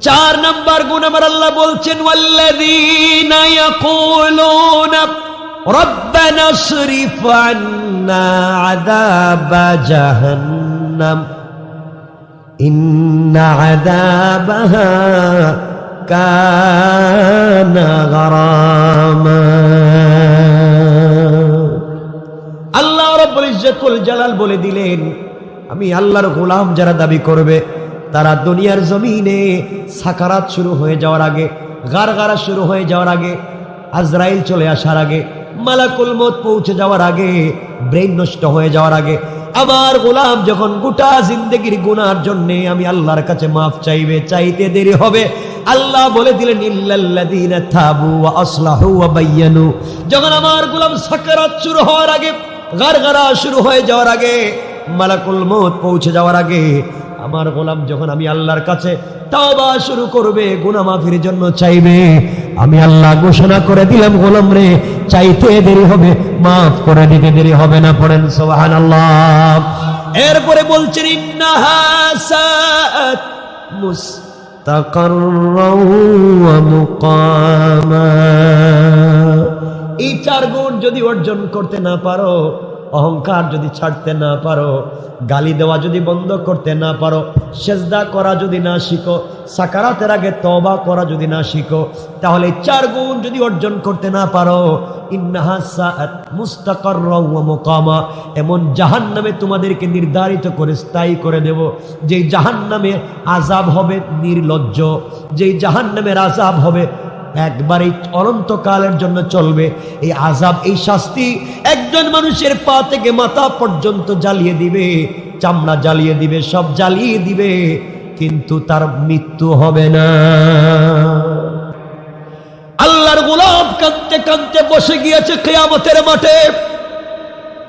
চার নাম্বার গুণ আমার আল্লাহ বলছেন ওয়াল্লাযীনা ইয়াকুলুনা ربنا اصرف عنا عذاب جهنم إن عذابها كان غراما আল্লাহ রব্বুল ইজ্জতুল জালাল বলে দিলেন আমি আল্লাহর গোলাম যারা দাবি করবে তারা দুনিয়ার জমিনে সাকারাত শুরু হয়ে যাওয়ার আগে, গারগারা শুরু হয়ে যাওয়ার আগে, আজরাইল চলে আসার আগে, মালাকুল মত পৌঁছে যাওয়ার আগে ব্রেন নষ্ট হয়ে যাওয়ার আগে আমার গোলাম যখন গোটা জিন্দগির গুনার জন্য আমি আল্লাহর কাছে মাফ চাইবে, চাইতে দেরি হবে, আল্লাহ বলে দিলেন, ইল্লাল্লাযীনা যখন আমার গোলাম সাকারাত শুরু হওয়ার আগে, গারগারা শুরু হয়ে যাওয়ার আগে, মালাকুল মত পৌঁছে যাওয়ার আগে আমার গোলাম যখন আমি আল্লাহর কাছে তাওবা শুরু করবে গুনাহ মাফির জন্য চাইবে, আমি আল্লাহ ঘোষণা করে দিলাম, গোলাম রে, চাইতে দেরি হবে, মাফ করে দিতে দেরি হবে না, পড়েন, সুবহানাল্লাহ। এরপরে বলছেন মুকামা। এই চার গুণ যদি অর্জন করতে না পারো অহংকার যদি ছাড়তে না পারো, গালি দেওয়া যদি বন্ধ করতে না পারো, সেজদা করা যদি না শিখো, সাকারাতের আগে তবা করা যদি না শিখো, তাহলে চার গুণ যদি অর্জন করতে না পারো ওয়া মুকামা। এমন জাহান্নামে তোমাদেরকে নির্ধারিত করে, স্থায়ী করে দেব, যেই জাহান্নামে আজাব হবে নির্লজ্জ, যেই জাহান্নামের আজাব হবে একবারে অনন্তকালের জন্য চলবে। এই আজাব এই শাস্তি একজন মানুষের পা থেকে মাথা পর্যন্ত জ্বালিয়ে দিবে। চামড়া জ্বালিয়ে দিবে, সব জ্বালিয়ে দিবে। কিন্তু তার মৃত্যু হবে না। আল্লাহর গোলাপ কাঁদতে কাঁদতে বসে গিয়েছে কেয়ামতের মাঠে।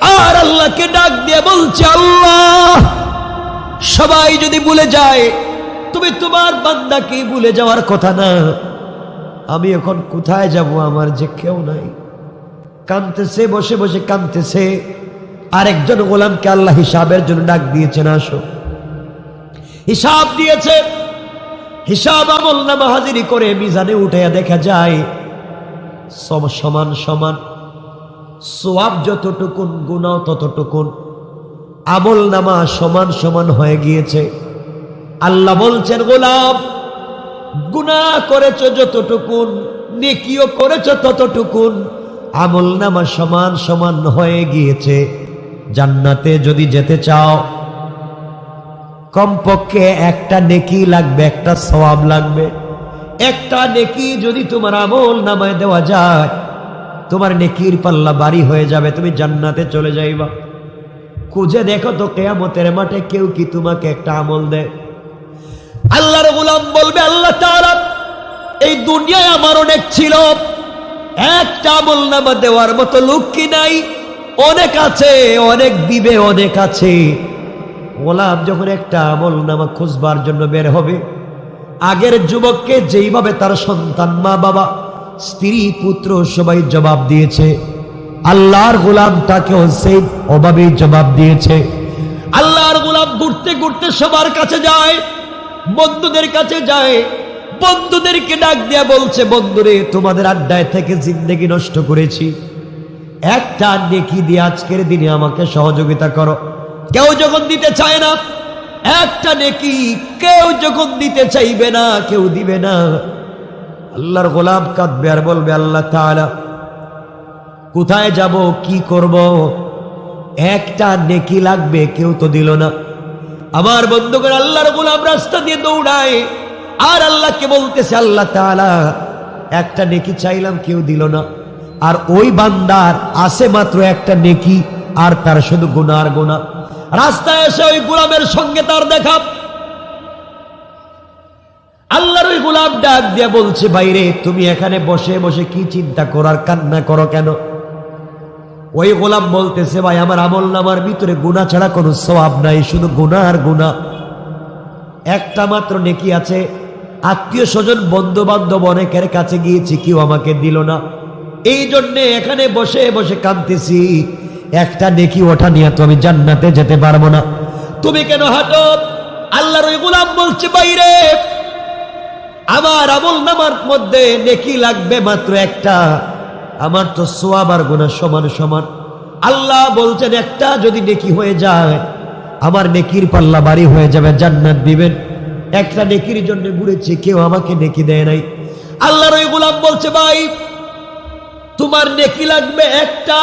আর আল্লাহকে ডাক দিয়ে বলছে, আল্লাহ, সবাই যদি ভুলে যায়, তুমি তোমার বান্দাকে ভুলে যাওয়ার কথা না। আমি এখন কোথায় যাব আমার যে কেউ নাই? কানতেছে, বসে বসে কানতেছে। আরেকজন গোলামকে আল্লাহ হিসাবের জন্য ডাক দিয়েছেন, আসো। হিসাব দিয়েছে। হিসাব আমল নামা হাজিরি করে মিজানে উঠে দেখা যায় সমান সমান। সোয়াব যতটুকুন গুণাও ততটুকুন। আমল নামা সমান সমান হয়ে গিয়েছে। আল্লাহ বলছেন, গোলাম গুনাহ করেছ যতটুকুন, নেকিও করেছ ততটুকুন, আমল নামা সমান সমান হয়ে গিয়েছে। জান্নাতে যদি যেতে চাও, কমপক্ষে একটা নেকি লাগবে, একটা সওয়াব লাগবে। একটা নেকি যদি তোমার আমল নামায় দেওয়া যায়, তোমার নেকির পাল্লা বাড়ি হয়ে যাবে, তুমি জান্নাতে চলে যাইবা। খুঁজে দেখো তো কেয়ামতের মাঠে কেউ কি তোমাকে একটা আমল দেয়? আল্লাহর গোলাম বলবে, আল্লাহ তাআলা, এই দুনিয়ায় আমার অনেক ছিল। একটা আমল নামা দেওয়ার মতো লোক কি নাই? অনেক আছে, অনেক দিবে, অনেক আছে। গোলাম যখন একটা আমল নামা খুঁজবার জন্য বের হবে, আগের যুবককে যেইভাবে তার সন্তান মা বাবা স্ত্রী, পুত্র সবাই জবাব দিয়েছে, আল্লাহর গোলাম তাকেও সেই অভাবেই জবাব দিয়েছে। আল্লাহর গোলাম ঘুরতে ঘুরতে সবার কাছে যায় বন্ধুদের কাছে যায়, বন্ধুদেরকে ডাক দিয়া বলছে, বন্ধুরে, তোমাদের আড্ডায় থেকে জিন্দগি নষ্ট করেছি। একটা নেকি দিয়ে আজকের দিনে আমাকে সহযোগিতা করো। কেউ যখন দিতে চায় না, একটা নেকি কেউ যখন দিতে চাইবে না, কেউ দিবে না। আল্লাহর গোলাপ কাঁদবে আর বলবে, আল্লাহ তাআলা, কোথায় যাব, কি করব? একটা নেকি লাগবে, কেউ তো দিল না। আমার বন্ধুগণ আল্লাহর গোলাম রাস্তা দিয়ে দৌড়ায়। আর আল্লাহকে বলতেছে, আল্লাহ তাআলা, একটা নেকি চাইলাম, কেউ দিল না। আর ওই বান্দার আছে মাত্র একটা নেকি, আর তার শুধু গুনার গোনা রাস্তায় এসে ওই গোলামের সঙ্গে তার দেখা। আল্লাহর ওই গোলাম ডাক দিয়ে বলছে বাইরে তুমি এখানে বসে বসে কি চিন্তা করার, কান্না করো কেন? ওই গোলাম বলতেছে, ভাই, আমার আমল নামার ভিতরে গুণা ছাড়া কোনো স্বভাব নাই, শুধু গুণা আর গুণা একটা মাত্র নেকি আছে, আত্মীয় স্বজন বন্ধু বান্ধব অনেকের কাছে গিয়েছি, কেউ আমাকে দিল না। এই জন্যে এখানে বসে বসে কাঁদতেছি, একটা নেকি ওঠা নিয়ে তো আমি জান্নাতে যেতে পারব না। তুমি কেন হাঁটো? আল্লাহর ওই গোলাম বলছে বাইরে আমার আমল নামার মধ্যে নেকি লাগবে মাত্র একটা। আমার তো সোয়াব আর গুণা সমান সমান। আল্লাহ বলছেন, একটা যদি নেকি হয়ে যায়, আমার নেকির পাল্লা বাড়ি হয়ে যাবে, জান্নাত দিবেন। একটা নেকির জন্য ঘুরেছি কেউ আমাকে নেকি দেয় নাই। আল্লাহর ওই গোলাম বলছে, ভাই, তোমার নেকি লাগবে একটা,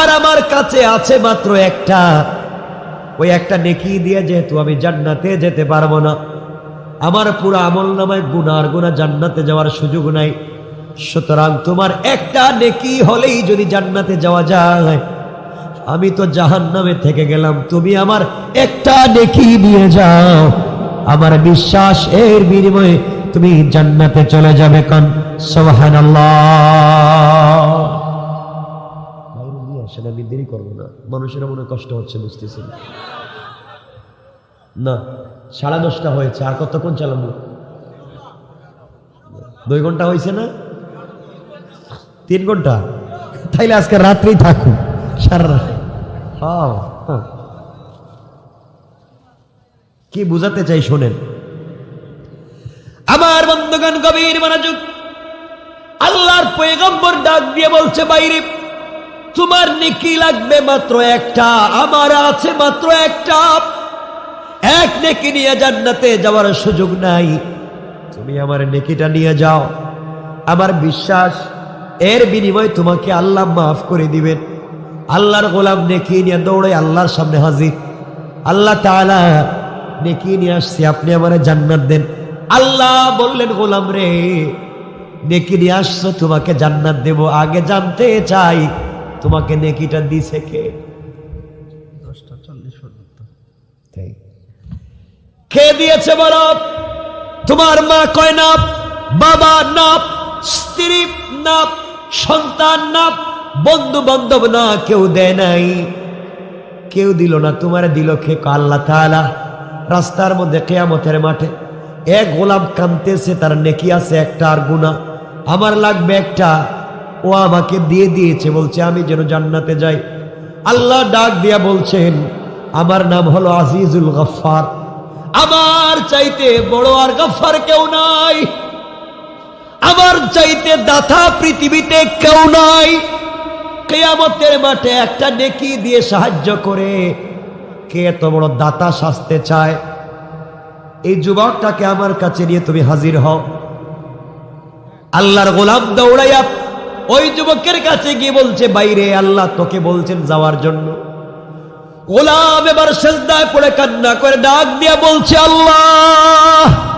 আর আমার কাছে আছে মাত্র একটা। ওই একটা নেকি দিয়ে যেহেতু আমি জান্নাতে যেতে পারব না, আমার পুরো আমল নামায় গুনার গুণা জান্নাতে যাওয়ার সুযোগ নাই। সুতরাং তোমার একটা নেকি হলেই যদি জান্নাতে যাওয়া যায়, আমি তো জাহান নামে থেকে গেলাম, তুমি আমার একটা নেকি নিয়ে যাও। আমার বিশ্বাস, এর বিনিময়ে তুমি জান্নাতে চলে যাবে কান। সোহান আমি দেরি করব না, মানুষের মনে কষ্ট হচ্ছে বুঝতেছি না। না, সাড়ে দশটা হয়েছে, আর কতক্ষণ চালাবো? দুই ঘণ্টা হয়েছে না? তিন ঘণ্টা? তাইলে আজকে রাত্রেই থাকুন। সারা রাত। হ্যাঁ। কি বুঝাতে চাই শোনেন। আমার বন্ধুগণ গভীর মনোযোগ। আল্লাহর পয়গম্বর ডাক দিয়ে বলছে বাইরে তোমার নেকি লাগবে মাত্র একটা আমার আছে মাত্র একটা। এক নেকি নিয়ে জান্নাতে যাওয়ার সুযোগ নাই। তুমি আমার নেকিটা নিয়ে যাও। আমার বিশ্বাস এর বিনিময়ে তোমাকে আল্লাহ মাফ করে দিবেন। আল্লাহর গোলাম নেকি নিয়ে দৌড়ে আল্লাহর সামনে হাজির। আল্লাহ তাআলা নেকি নিয়ে আসছি আপনি আমার জান্নাত দেন। আল্লাহ বললেন গোলাম রে নেকি নিয়ে আসছো তোমাকে জান্নাত দেব। আগে জানতে চাই তোমাকে নেকিটা দিছে কে? তাই। কে দিয়েছে বলো তোমার মা কয় না বাবা না স্ত্রী না সন্তান না বন্ধু বান্ধব না, কেউ দেয় নাই। কেউ দিল না, তোমার দিল কে? আল্লাহ তাআলা, রাস্তার মধ্যে কেয়ামতের মাঠে এক গোলাম কানতেছে তার নেকি আছে একটা আর গুণা আমার লাগবে একটা, ও আমাকে দিয়ে দিয়েছে, বলছে আমি যেন জান্নাতে যাই। আল্লাহ ডাক দিয়া বলছেন, আমার নাম হলো আজিজুল গফার আমার চাইতে বড় আর গফার কেউ নাই। চাইতে দাতা পৃথিবীতে কেউ নাই। কেয়ামতের মাঠে একটা নেকি দিয়ে সাহায্য করে। কে এত বড় দাতা সাজতে চায়? এই যুবকটাকে আমার কাছে নিয়ে তুমি হাজির হও। আল্লাহর গোলাম দৌড়াইয়া ওই যুবকের কাছে গিয়ে বলছে, বাইরে আল্লাহ তোকে বলছেন যাওয়ার জন্য। গোলাম এবার সেজদায় পড়ে কান্না করে ডাক দিয়া বলছে, আল্লাহ!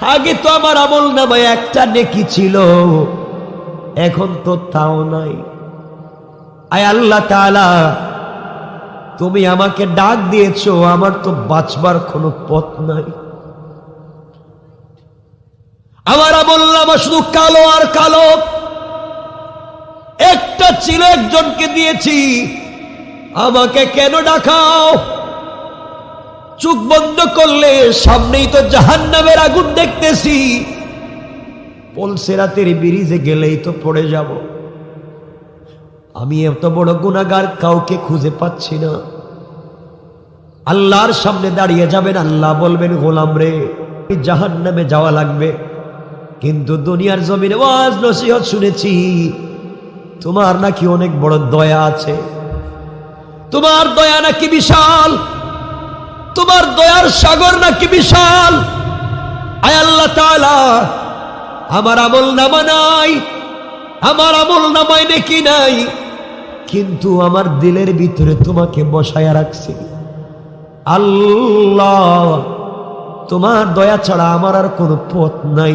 আগে তো আমার আমল নামায় একটা নেকি ছিল, এখন তো তাও নাই। আয় আল্লাহ তাআলা, তুমি আমাকে ডাক দিয়েছ, আমার তো বাঁচবার কোনো পথ নাই। আমার আমল নামা শুধু কালো আর কালো। একটা ছিল, একজনকে দিয়েছি, আমাকে কেন ডাকাও? চোখ বন্ধ করলে সামনেই তো জাহান্নামের আগুন দেখতেছি। পলসেরাতের ব্রিজে গেলেই তো পড়ে যাব। আমি এত বড় গুণাগার কাউকে খুঁজে পাচ্ছি না। আল্লাহর সামনে দাঁড়িয়ে যাবেন, আল্লাহ বলবেন, গোলাম রে জাহান নামে যাওয়া লাগবে। কিন্তু দুনিয়ার জমিনে ওয়াজ, নসিহত শুনেছি, তোমার নাকি অনেক বড় দয়া আছে। তোমার দয়া নাকি বিশাল। তোমার দয়ার সাগর নাকি বিশাল? আয় আল্লাহ তাআলা, আমার আমল নামা নাই, আমার আমল নামায় নাকি নাই, কিন্তু আমার দিলের ভিতরে তোমাকে বসায়া রাখছি। আল্লাহ, তোমার দয়া ছাড়া আমার আর কোনো পথ নাই।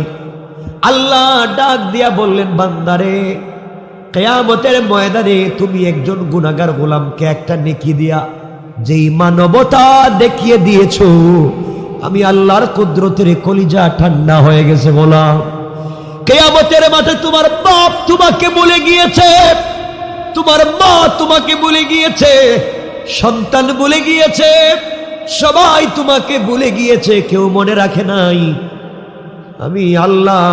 আল্লাহ ডাক দিয়া বললেন, বান্দারে, কেয়ামতের ময়দানে তুমি একজন গুনাগার গোলামকে একটা নেকি দিয়া যেই মানবতা দেখিয়ে দিয়েছ, আমি আল্লাহর কুদরতের কলিজা ঠান্ডা হয়ে গেছে গোলাম কেয়ামতের মাঠে তোমার বাপ তোমাকে বলে গিয়েছে, তোমার মা তোমাকে বলে গিয়েছে, সন্তান বলে গিয়েছে, সবাই তোমাকে বলে গিয়েছে, কেউ মনে রাখে নাই। আমি আল্লাহ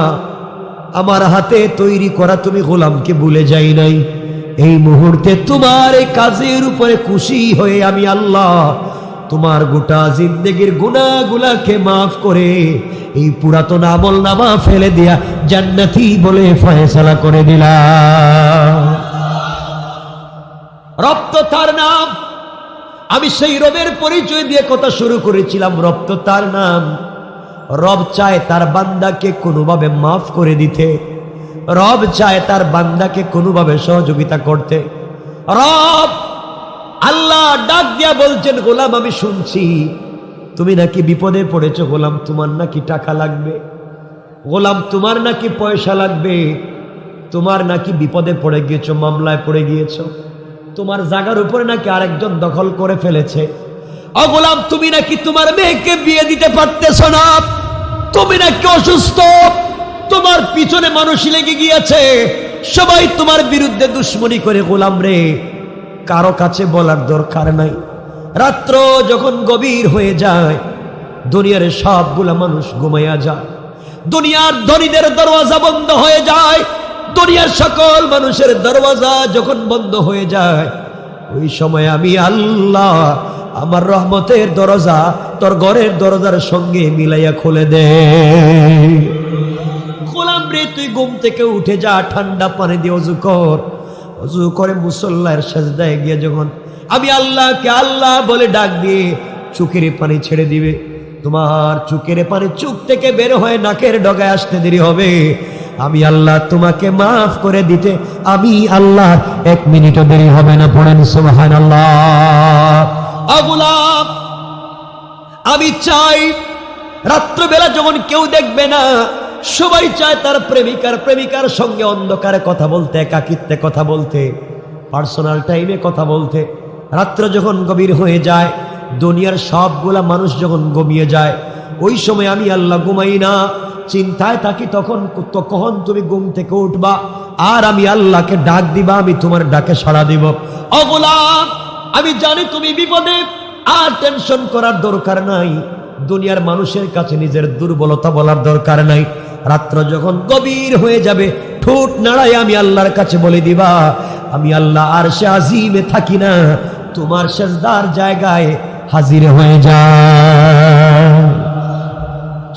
আমার হাতে তৈরি করা তুমি গোলামকে ভুলে যাই নাই। এই মুহূর্তে তোমার এই কাজের উপরে খুশি হয়ে আমি আল্লাহ তোমার গোটা জিন্দগির গুণাগুলাকে মাফ করে এই পুরাতন আমল নামা ফেলে দিয়া জান্নাতি বলে ফয়সালা করে দিলা রব তো তার নাম। আমি সেই রবের পরিচয় দিয়ে কথা শুরু করেছিলাম রব তো তার নাম। রব চায় তার বান্দাকে কোনোভাবে মাফ করে দিতে। রব চায় তার বান্দাকে কোনোভাবে সহযোগিতা করতে। রব আল্লাহ ডাক দিয়া বলছেন, গোলাম, আমি শুনছি। তুমি নাকি বিপদে পড়েছো, গোলাম, তোমার নাকি টাকা লাগবে। গোলাম, তোমার নাকি পয়সা লাগবে। তোমার নাকি বিপদে পড়ে গিয়েছো, মামলায় পড়ে গিয়েছো। তোমার জায়গার উপরে নাকি আরেকজন দখল করে ফেলেছে। অগোলাম তুমি নাকি তোমার মেয়েকে বিয়ে দিতে পারতেছ না। তুমি নাকি অসুস্থ। তোমার পিছনে মানুষ লেগে গিয়েছে। সবাই তোমার বিরুদ্ধে দুশ্মনী করে গোলাম রে। কারও কাছে বলার দরকার নাই। রাত্র যখন গভীর হয়ে যায়, দুনিয়ার সবগুলা মানুষ ঘুমাইয়া যায়। দুনিয়ার ধনীদের দরওয়াজা বন্ধ হয়ে যায়। দুনিয়ার সকল মানুষের দরওয়াজা যখন বন্ধ হয়ে যায়, ওই সময় আমি আল্লাহ আমার রহমতের দরজা, তোর ঘরের দরজার সঙ্গে মিলাইয়া খুলে দে। গোলাম রে, তুই ঘুম থেকে উঠে যা, ঠান্ডা পানি দিয়ে অজু কর। অজু করে মুসল্লার সাজদায় গিয়ে যখন আমি আল্লাহকে আল্লাহ বলে ডাক দিয়ে চুকের পানি ছেড়ে দিবে, তোমার চুকের পানি চুক থেকে বের হয়ে নাকের ডগায় আসতে দেরি হবে। আমি আল্লাহ তোমাকে মাফ করে দিতে, আমি আল্লাহ এক মিনিটও দেরি হবে না, পড়েন সুবহান আল্লাহ আমি চাই রাত্রবেলা যখন কেউ দেখবে না সবাই চায় তার প্রেমিকার প্রেমিকার সঙ্গে অন্ধকারে কথা বলতে, একাকিত্বে কথা বলতে পার্সোনাল টাইমে কথা বলতে। রাত্র যখন গভীর হয়ে যায়, দুনিয়ার সবগুলা মানুষ যখন গমিয়ে যায়, ওই সময় আমি আল্লাহ ঘুমাই না। চিন্তায় থাকি তখন কখন তুমি ঘুম থেকে উঠবা? আর আমি আল্লাহকে ডাক দিবা, আমি তোমার ডাকে সাড়া দিব। অগোলাম আমি জানি তুমি বিপদে, আর টেনশন করার দরকার নাই। দুনিয়ার মানুষের কাছে নিজের দুর্বলতা বলার দরকার নাই। রাত্র যখন গভীর হয়ে যাবে, ঠোঁট নাড়ায় আমি আল্লাহর কাছে বলে দিবা, আমি আল্লাহ আর সে আজিমে থাকি না, তোমার সেজদার জায়গায় হাজির হয়ে যা।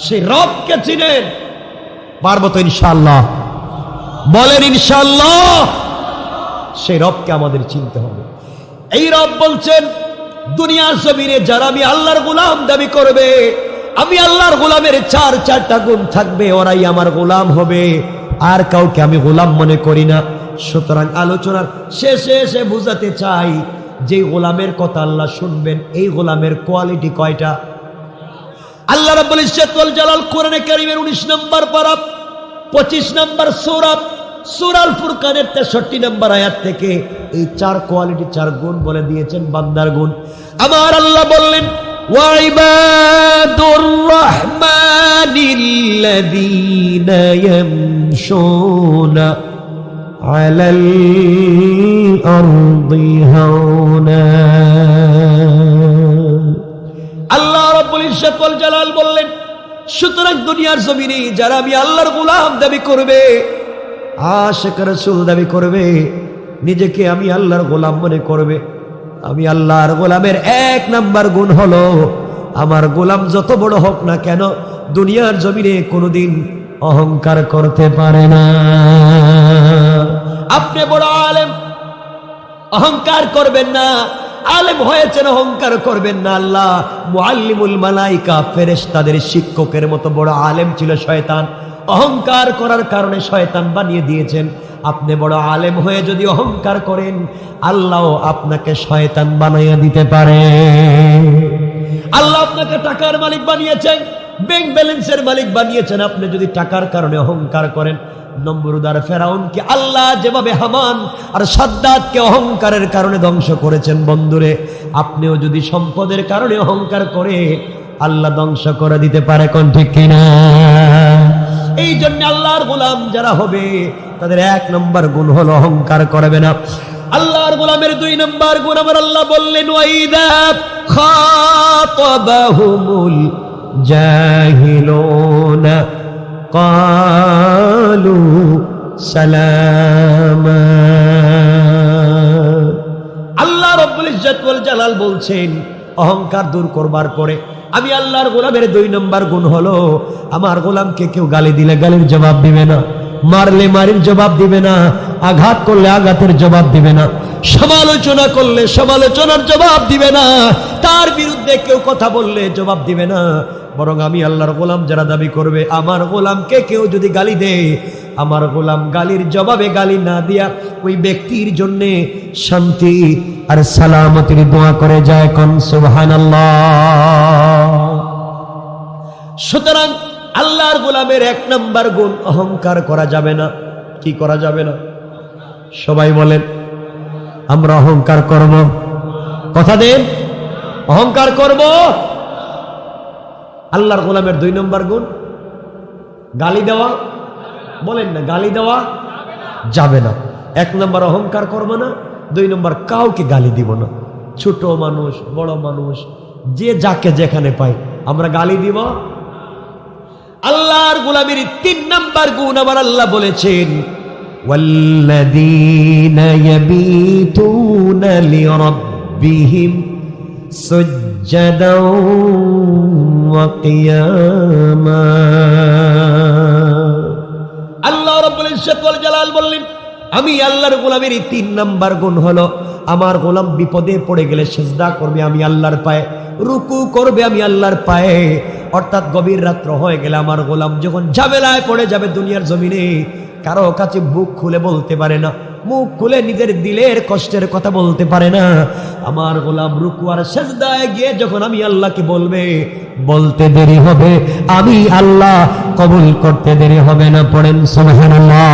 সে রবকে চিনেন পারব তো ইনশাল্লাহ বলেন ইনশাল্লাহ সেই রবকে আমাদের চিনতে হবে। এই রব বলছেন, দুনিয়ার জমিনে যারা আমি আল্লাহর গোলাম দাবি করবে আমি আল্লাহর গোলামের চার, চারটা গুণ থাকবে, ওরাই আমার গোলাম হবে। আর কাউকে আমি গোলাম মনে করি না। সুতরাং আলোচনার শেষে এসে বুঝাতে চাই যে গোলামের কথা আল্লাহ শুনবেন, এই গোলামের কোয়ালিটি কয়টা? আল্লাহ রাব্বুল জালাল কোরআনে কারীমের 19 নম্বর পারা 25 নম্বর সূরা সূরাল ফুরকানের 63 নম্বর আয়াত থেকে এই চার কোয়ালিটি, চার গুণ বলে দিয়েছেন বান্দার গুণ। আমার আল্লাহ বললেন ওয়াইবাদুর রহমানিল্লাযীনা ইয়ামশুনা আলাল আরদি হাওনা আল্লাহ রব্বুল ইজ্জত ওয়াল জালাল বললেন, সুতরাং দুনিয়ার জমিনে যারা আমি আল্লাহর গোলাম দাবি করবে, আশেক রাসূল দাবি করবে, নিজেকে আমি আল্লাহর গোলাম মনে করবে। আমি আল্লাহর গোলামের এক নাম্বার গুণ হলো, আমার গোলাম যত বড় হোক না কেন, দুনিয়ার জমিনে কোনোদিন অহংকার করতে পারে না। আপনি বড় আলেম, অহংকার করবেন না, আলেম হয়েছেন, অহংকার করবেন না, আল্লাহ মুআল্লিমুল মালাইকা, ফেরেশতাদের শিক্ষকের মতো বড় আলেম ছিল শয়তান। অহংকার করার কারণে শয়তান বানিয়ে দিয়েছেন। আপনি বড় আলেম হয়ে যদি অহংকার করেন, আল্লাহ আপনাকে শয়তান বানাইয়া দিতে পারে। আল্লাহ আপনাকে টাকার মালিক বানিয়েছেন ব্যাংক ব্যালেন্সের মালিক বানিয়েছেন। আপনি যদি টাকার কারণে অহংকার করেন নম্বরদার ফেরাউনকে আল্লাহ যেভাবে হামান আর সাদ্দাতকে অহংকারের কারণে ধ্বংস করেছেন, বন্ধুরে, আপনিও যদি সম্পদের কারণে অহংকার করে, আল্লাহ ধ্বংস করে দিতে পারে, কোন ঠিক কিনা? এই জন্য আল্লাহর গোলাম যারা হবে, তাদের এক নম্বর গুণ হল অহংকার করবে না। আল্লাহর গোলামের দুই নম্বর গুণ আমার আল্লাহ বললেন কালু সালাম। আল্লাহ রব্বুল ইজ্জত ওয়াল জালাল বলছেন, অহংকার দূর করবার পরে আমি আল্লাহর গোলামের দুই নম্বর গুণ হলো, আমার গোলামকে কেউ গালি দিলে গালির জবাব দিবে না, মারলে মারির জবাব দিবে না, আঘাত করলে আঘাতের জবাব দিবে না, সমালোচনা করলে সমালোচনার জবাব দিবে না, তার বিরুদ্ধে কেউ কথা বললে জবাব দিবে না বরং আমি আল্লাহর গোলাম যারা দাবি করবে, আমার গোলামকে কেউ যদি গালি দেয়, আমার গোলাম গালির জবাবে গালি না দিয়া ওই ব্যক্তির জন্যে শান্তি আর সালামতির দোয়া করে যায় কন, সুবহানাল্লাহ। সুতরাং আল্লাহর গোলামের এক নাম্বার গুণ অহংকার করা যাবে না। কি করা যাবে না? সবাই বলেন, আমরা অহংকার করব। কথা দেন, অহংকার করব। আল্লাহর গোলামের দুই নম্বর গুণ গালি দেওয়া বলেন না গালি দেওয়া যাবে না এক নম্বর অহংকার করবো না দুই নম্বর কাউকে গালি দিব না ছোট মানুষ বড় মানুষ যে যাকে যেখানে পাই আমরা গালি দিব আল্লাহর গোলামের তিন নাম্বার গুণ আমার আল্লাহ বলেছেন والذين يبيتون لربهم سجدا وقياما আল্লাহ রাব্বুল ইজ্জত ওয়াল জালাল বললেন আমি আল্লাহর গোলামের এই তিন নাম্বার গুণ হলো আমার গোলাম বিপদে পড়ে গেলে সেজদা করবে আমি আল্লাহর পায়ে রুকু করবে আমি আল্লাহর পায়ে অর্থাৎ গভীর রাত্র হয়ে গেলে আমার গোলাম যখন ঝামেলায় পড়ে যাবে দুনিয়ার জমিনে কারো কাছে বুক খুলে বলতে পারে না মুখ খুলে নিজের দিলের কষ্টের কথা বলতে পারে না। আমার গোলাম রুকু আর সেজদায় গিয়ে যখন আমি আল্লাহকে বলবে, বলতে দেরি হবে, আমি আল্লাহ কবুল করতে দেরি হবে না, পড়েন সুবহানাল্লাহ।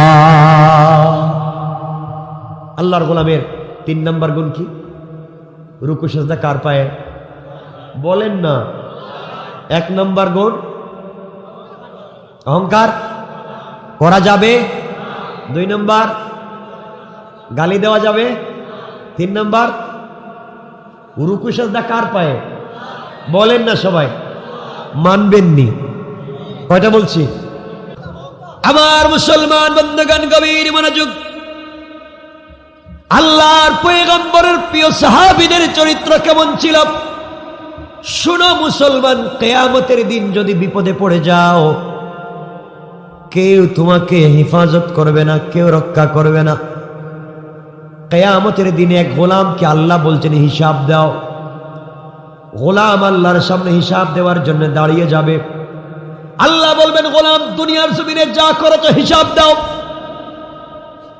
আল্লাহর গোলামের তিন নাম্বার গুণ কি? রুকু, সেজদা কার পায়ে? বলেন না। এক নম্বর গুণ? অহংকার? করা যাবে? দুই নম্বর? গালি দেওয়া যাবে? তিন নম্বর, রুকু সেজদা কার পায়ে? বলেন না সবাই। মানবেননি কয়টা বলছি? আমার মুসলমান বন্ধুগান গভীর মনোযোগ। আল্লাহর পয়গম্বরের প্রিয় সাহাবিদের চরিত্র কেমন ছিল? শুনো মুসলমান, কেয়ামতের দিন যদি বিপদে পড়ে যাও, কেউ তোমাকে হেফাজত করবে না, কেউ রক্ষা করবে না। কেয়ামতের দিনে এক গোলামকে আল্লাহ বলছেন, হিসাব দাও। গোলাম আল্লাহর সামনে হিসাব দেওয়ার জন্য দাঁড়িয়ে যাবে। আল্লাহ বলবেন, গোলাম, দুনিয়ার জমিনে যা করেছ হিসাব দাও।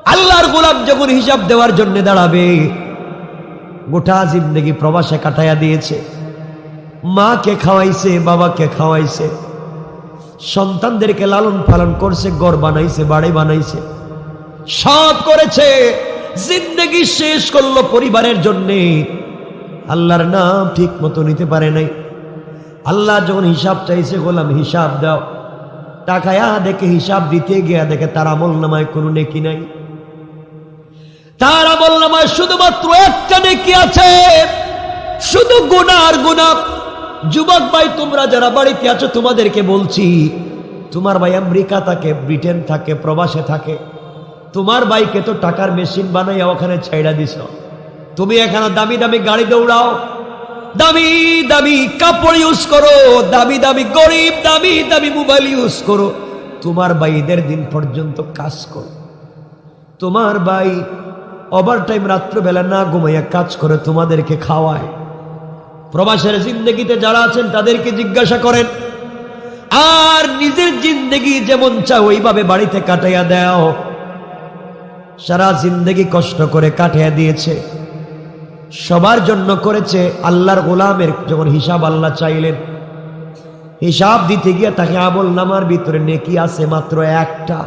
আল্লাহর গোলাম যখন হিসাব দেওয়ার জন্য দাঁড়াবে, গোটা জিন্দগি প্রবাসে কাটাইয়া দিয়েছে। মাকে খাওয়াইছে, বাবাকে খাওয়াইছে। সন্তানদেরকে লালন পালন করছে গড় বানাইছে, বাড়ি বানাইছে। সব করেছে। জিন্দগি শেষ করল পরিবারের জন্যে। আল্লাহর নাম ঠিক মতো নিতে পারে নাই। আল্লাহ যখন হিসাব চাইছে, গোলাম হিসাব দাও। টাকায়া দেখে হিসাব দিতে গিয়া দেখে তার আমল নামায় কোনো নেকি নাই। তার আমল নামায় শুধুমাত্র একটা নেকি আছে। শুধু গুনার গুণা যুবক ভাই, তোমরা যারা বাড়িতে আছো, তোমাদেরকে বলছি, তোমার ভাই আমেরিকা থাকে, ব্রিটেন থাকে, প্রবাসে থাকে তোমার ভাইকে তো টাকার মেশিন বানাইয়া ওখানে ছাইড়া দিছ। তুমি এখানে দামি দামি গাড়ি দৌড়াও। দামি দামি কাপড় ইউজ করো। দামি দামি গরিব, দামি দামি মোবাইল ইউজ করো। তোমার ভাই দিন পর্যন্ত কাজ করো। তোমার ভাই ওভার টাইম রাত্রবেলা না ঘুমাইয়া কাজ করে তোমাদেরকে খাওয়ায়। প্রবাসের জিন্দগিতে যারা আছেন, তাদেরকে জিজ্ঞাসা করেন, আর নিজের জিন্দগি যেমন চাও, ওইভাবে বাড়িতে কাটাইয়া দাও। সারা জিন্দগি কষ্ট করে কাটিয়ে দিয়েছে। সবার জন্য করেছে আল্লাহর গোলামের যখন হিসাব আল্লাহ চাইলেন। হিসাব দিতে গিয়ে তাকে আমল নামার ভিতরে নেকি আছে মাত্র একটা।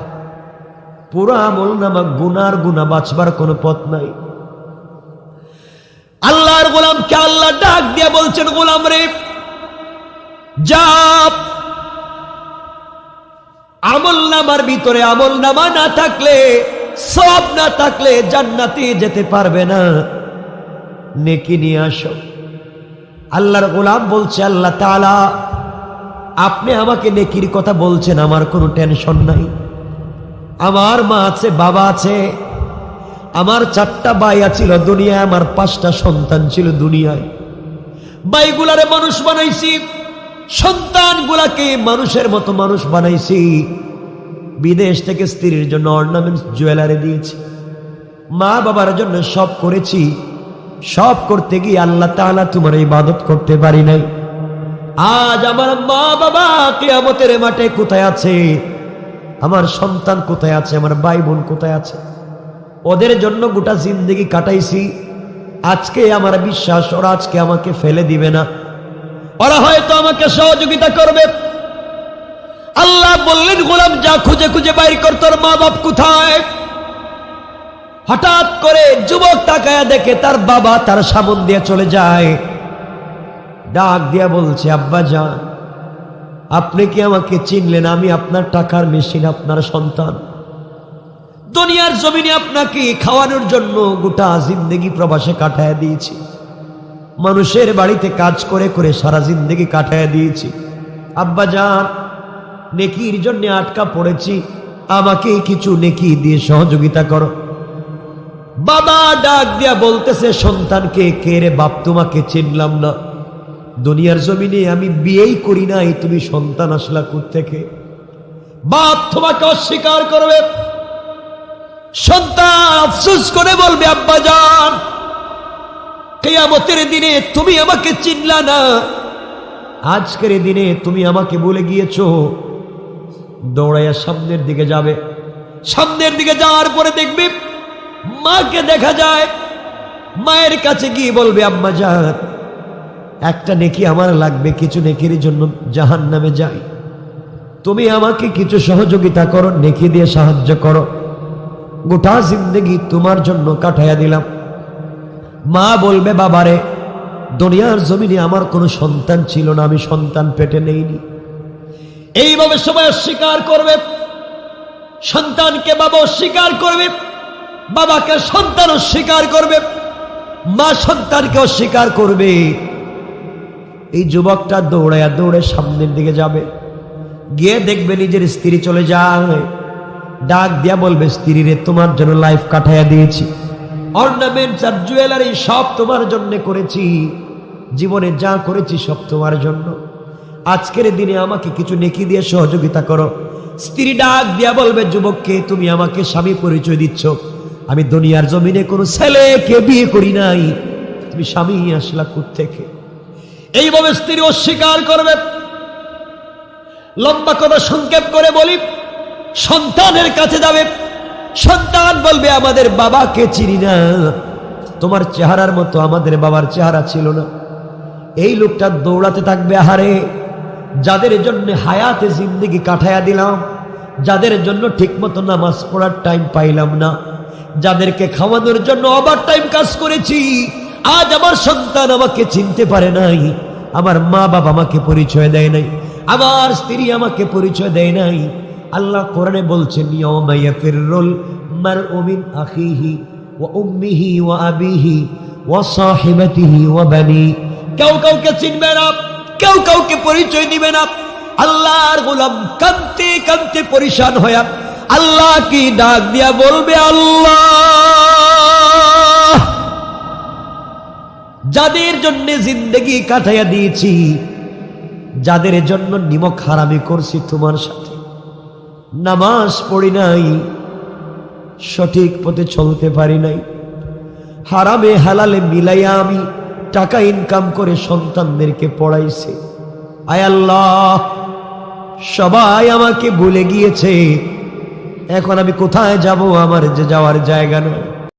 পুরো আমল নামা গুনার গুনা বাঁচবার কোনো পথ নাই। আল্লাহর গোলামকে আল্লাহ ডাক দিয়ে বলছেন, গোলাম রে, যা। আমল নামার ভিতরে আমল নামা না থাকলে সব না থাকলে জান্নাতে যেতে পারবে না। নেকি নিয়ে আসো। আল্লাহর গোলাম বলছে, আল্লাহ তাআলা, আপনি আমাকে নেকির কথা বলছেন, আমার কোনো টেনশন নাই। আমার মা আছে, বাবা আছে, আমার চারটা বাইয়া ছিল দুনিয়ায়, আমার পাঁচটা সন্তান ছিল দুনিয়ায়। বাইগুলারে মানুষ বানাইছি, সন্তানগুলাকে মানুষের মতো মানুষ বানাইছি। বিদেশ থেকে স্ত্রীর জন্য অর্নামেন্টস, জুয়েলারি দিয়েছি। মা বাবার জন্য সব করেছি। সব করতে গিয়ে আল্লাহ তাআলা তোমার ইবাদত করতে পারি নাই। আজ আমার মা বাবা কিয়ামতের মাঠে কোথায় আছে? আমার সন্তান কোথায় আছে? আমার ভাই বোন কোথায় আছে? ওদের জন্য গোটা জিন্দগি কাটাইছি। আজকে আমার বিশ্বাস, ওরা আজকে আমাকে ফেলে দিবে না। ওরা হয়তো আমাকে সহযোগিতা করবে। আল্লাহ বললেন, গোলাম, যা খুঁজে খুঁজে বাইর কর, তোর মা বাপ কোথায়? হঠাৎ করে যুবক তাকায়া দেখে তার বাবা তার সামন দিয়ে চলে যায়। ডাক দিয়া বলছে, আব্বা যান আপনি কি আমাকে চিনলেন? আমি আপনার টাকার মেশিন, আপনার সন্তান। দুনিয়ার জমিনে আপনাকে খাওয়ানোর জন্য গোটা জিন্দগি প্রবাসে কাটায় দিয়েছি। মানুষের বাড়িতে কাজ করে করে সারা জিন্দগি কাটায় দিয়েছি। আব্বা যান নেকির জন্য আটকা পড়েছি। আমাকে কিছু নেকি দিয়ে সহযোগিতা করো। বাবা ডাক দিয়া বলতেছে, সন্তানকে কে রে বাপ, তোমাকে চিনলাম না। দুনিয়ার জমিনে আমি বিয়েই করি নাই, তুমি সন্তান আসলা থেকে বাপ তোমাকে অস্বীকার করবে। সন্তান আফসোস করে বলবে, আব্বা যান কেয়ামতের দিনে তুমি আমাকে চিনলা না। আজকের দিনে তুমি আমাকে বলে গিয়েছো দৌড়াইয়া সামনের দিকে যাবে। সামনের দিকে যাওয়ার পরে দেখবে মাকে দেখা যায়। মায়ের কাছে গিয়ে বলবে, আম্মা যান একটা নেকি আমার লাগবে, কিছু নেকির জন্য জাহান নামে যাই। তুমি আমাকে কিছু সহযোগিতা করো, নেকি দিয়ে সাহায্য করো। গোটা জিন্দগি তোমার জন্য কাটাইয়া দিলাম। মা বলবে, বাবারে, দুনিয়ার জমিনে আমার কোনো সন্তান ছিল না, আমি সন্তান পেটে নেইনি। এইভাবে সবাই অস্বীকার করবে। সন্তানকে বাবা অস্বীকার করবে, বাবাকে সন্তান অস্বীকার করবে, মা সন্তানকে অস্বীকার করবে। এই যুবকটা দৌড়ায়া দৌড়ে সামনের দিকে যাবে। গিয়ে দেখবে নিজের স্ত্রী চলে যায়। ডাক দিয়া বলবে, স্ত্রী রে, তোমার জন্য লাইফ কাটাইয়া দিয়েছি। অর্নামেন্টস আর জুয়েলারি সব তোমার জন্য করেছি। জীবনে যা করেছি সব তোমার জন্য। আজকের দিনে আমাকে কিছু নেকি দিয়ে সহযোগিতা করো। স্ত্রী ডাক দিয়া বলবে, যুবককে, তুমি আমাকে স্বামী পরিচয় দিচ্ছ। আমি দুনিয়ার জমিনে কোনো ছেলেকে বিয়ে করি নাই। তুমি স্বামী আসলা থেকে এইভাবে স্ত্রী অস্বীকার করবে। লম্বা কথা সংক্ষেপ করে বলি, সন্তানের কাছে যাবে। সন্তান বলবে, আমাদের বাবাকে চিনি না। তোমার চেহারার মতো আমাদের বাবার চেহারা ছিল না। এই লোকটা দৌড়াতে থাকবে, আহারে! যাদের জন্য হায়াতে জিন্দিগি কাটাইয়া দিলাম, যাদের জন্য ঠিকমতো নামাজ পড়ার টাইম পাইলাম না, যাদেরকে খাওয়ানোর জন্য ওভার টাইম কাজ করেছি, আজ আমার সন্তান আমাকে চিনতে পারে নাই, আমার মা বাবা আমাকে পরিচয় দেয় নাই, আমার স্ত্রী আমাকে পরিচয় দেয় নাই। আল্লাহ কোরআনে বলছেন আখিহি ওয়া উম্মিহি সাহিবাতিহি ওয়া বানি। কেউ কাউকে চিনবে না। কেউ কাউকে পরিচয় দিবে না। আল্লাহর গোলাম কান্তে কান্তে পরিশান হয়া আল্লাহ কি ডাক দিয়া বলবে আল্লাহ? যাদের জন্য জিন্দগি কাটাইয়া দিয়েছি, যাদের জন্য নিমক হারামি করছি তোমার সাথে। নামাজ পড়ি নাই, সঠিক পথে চলতে পারি নাই। হারামে হালালে মিলাইয়া আমি টাকা ইনকাম করে সন্তানদেরকে পড়াইছে। আয় আল্লাহ, সবাই আমাকে ভুলে গিয়েছে। এখন আমি কোথায় যাব? আমার যে যাওয়ার জায়গা নয়।